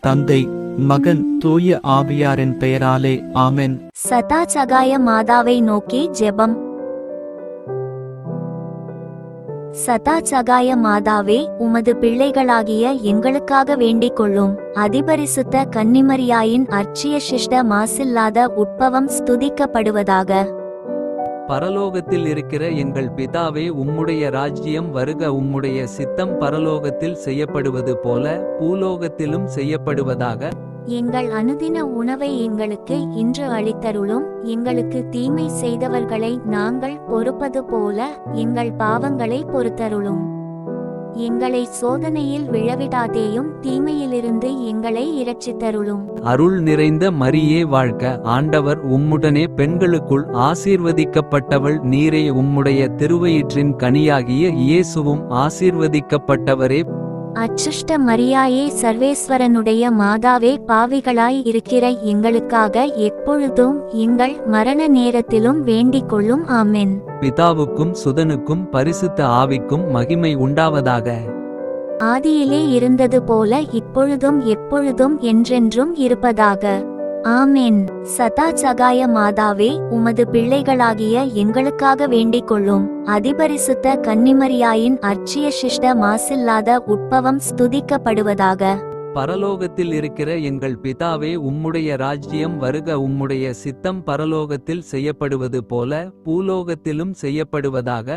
தந்தை மகன் தூய ஆவியாரின் பெயராலே ஆமென். சதா சகாய மாதாவை நோக்கி ஜெபம். சதா சகாய மாதாவே உமது பிள்ளைகளாகிய எங்களுக்காக வேண்டிக் கொள்ளும். அதிபரிசுத்த கன்னிமரியாயின் அர்ச்சிய சிஷ்ட மாசில்லாத உட்பவம் ஸ்துதிக்கப்படுவதாக. பரலோகத்தில் இருக்கிற எங்கள் பிதாவே உம்முடைய ராஜ்யம் வருக உம்முடைய சித்தம் பரலோகத்தில் செய்யப்படுவது போல பூலோகத்திலும் செய்யப்படுவதாக எங்கள் அனுதின உணவை எங்களுக்கு இன்று அளித்தருளும். எங்களுக்கு தீமை செய்தவர்களை நாங்கள் பொறுப்பது போல எங்கள் பாவங்களை பொறுத்தருளும். எங்களை சோதனையில் விழவிடாதேயும் தீமையிலிருந்து எங்களை இரட்சித்தருளும். அருள் நிறைந்த மரியே வாழ்க. ஆண்டவர் உம்முடனே பெண்களுக்குள் ஆசீர்வதிக்கப்பட்டவள் நீரே உம்முடைய திருவயிற்றின் கனியாகிய இயேசுவும் ஆசீர்வதிக்கப்பட்டவரே அச்சுஷ்ட மரியாயே சர்வேஸ்வரனுடைய மாதாவே பாவிகளாய் இருக்கிற எங்களுக்காக எப்பொழுதும் எங்கள் மரண நேரத்திலும் வேண்டிக் கொள்ளும். ஆமென். பிதாவுக்கும் சுதனுக்கும் பரிசுத்த ஆவிக்கும் மகிமை உண்டாவதாக. ஆதியிலே இருந்தது போல இப்பொழுதும் எப்பொழுதும் என்றென்றும் இருப்பதாக. ஆமென். சதா சகாய மாதாவே உமது பிள்ளைகளாகிய எங்களுக்காக வேண்டிக் கொள்ளும் அதிபரிசுத்த கன்னிமரியாயின் அர்ச்சிய சிஷ்ட மாசில்லாத உட்பவம் ஸ்துதிக்கப்படுவதாக. பரலோகத்தில் இருக்கிற எங்கள் பிதாவே உம்முடைய ராஜ்யம் வருக உம்முடைய சித்தம் பரலோகத்தில் செய்யப்படுவது போல பூலோகத்திலும் செய்யப்படுவதாக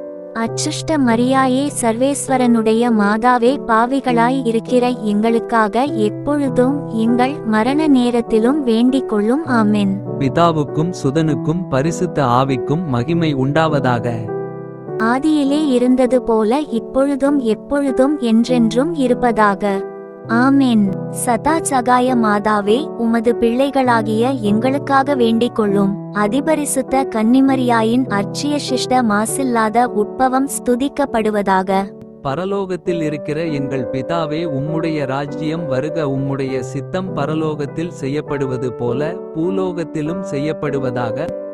அச்சுஷ்ட மரியாயே சர்வேஸ்வரனுடைய மாதாவே பாவிகளாய் இருக்கிற எங்களுக்காக எப்பொழுதும் எங்கள் மரண நேரத்திலும் வேண்டிக் கொள்ளும். ஆமென். பிதாவுக்கும் சுதனுக்கும் பரிசுத்த ஆவிக்கும் மகிமை உண்டாவதாக. ஆதியிலே இருந்தது போல இப்பொழுதும் எப்பொழுதும் என்றென்றும் இருப்பதாக. ஆமென். சதா சகாய மாதாவே உமது பிள்ளைகளாகிய எங்களுக்காக வேண்டிக் கொள்ளும் அதிபரிசுத்த கன்னிமரியாயின் அர்ச்சிய சிஷ்ட மாசில்லாத உட்பவம் ஸ்துதிக்கப்படுவதாக. பரலோகத்தில் இருக்கிற எங்கள் பிதாவே உம்முடைய ராஜ்யம் வருக உம்முடைய சித்தம் பரலோகத்தில் செய்யப்படுவது போல பூலோகத்திலும் செய்யப்படுவதாக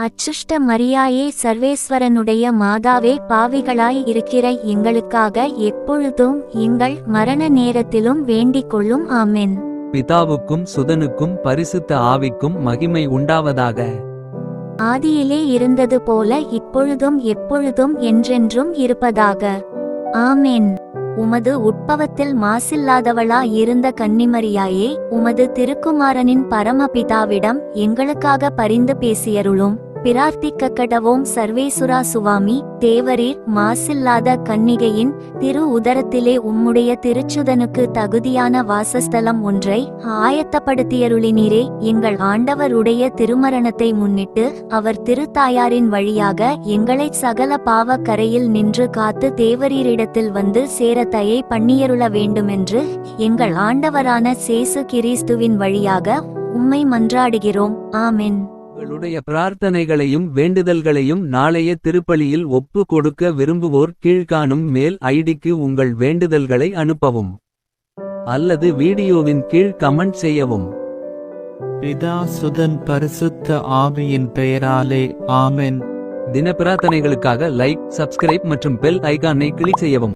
அச்சுஷ்ட மரியாயே சர்வேஸ்வரனுடைய மாதாவே பாவிகளாய் இருக்கிற எங்களுக்காக எப்பொழுதும் எங்கள் மரண நேரத்திலும் வேண்டிக் கொள்ளும் ஆமென். பிதாவுக்கும் சுதனுக்கும் பரிசுத்த ஆவிக்கும் மகிமை உண்டாவதாக. ஆதியிலே இருந்தது போல இப்பொழுதும் எப்பொழுதும் என்றென்றும் இருப்பதாக. ஆமென். உமது உட்பவத்தில் மாசில்லாதவளா இருந்த கன்னிமரியாயே உமது திருக்குமாரனின் பரமபிதாவிடம் எங்களுக்காக பரிந்து பேசியருளும். பிரார்த்திக்க கடவோம் சர்வேசுரா சுவாமி. தேவரீர் மாசில்லாத கன்னிகையின் திரு உதரத்திலே உம்முடைய திருச்சுதனுக்கு தகுதியான வாசஸ்தலம் ஒன்றை ஆயத்தப்படுத்தியருளினீரே. எங்கள் ஆண்டவருடைய திருமரணத்தை முன்னிட்டு அவர் திருத்தாயாரின் வழியாக எங்களை சகல பாவ கரையில் நின்று காத்து தேவரீரிடத்தில் வந்து சேர தயை பண்ணியருள வேண்டுமென்று எங்கள் ஆண்டவரான சேசு கிறிஸ்துவின் வழியாக உம்மை மன்றாடுகிறோம். ஆமென். உங்களுடைய பிரார்த்தனைகளையும் வேண்டுதல்களையும் நாளைய திருப்பலியில் ஒப்பு கொடுக்க விரும்புவோர் கீழ்காணும் மேல் ஐடிக்கு உங்கள் வேண்டுதல்களை அனுப்பவும். அல்லது வீடியோவின் கீழ் கமெண்ட் செய்யவும். பிதா சுதன் பரிசுத்த ஆவியின் பெயராலே ஆமென். தின பிரார்த்தனைகளுக்காக லைக் சப்ஸ்கிரைப் மற்றும் பெல் ஐகானை கிளிக் செய்யவும்.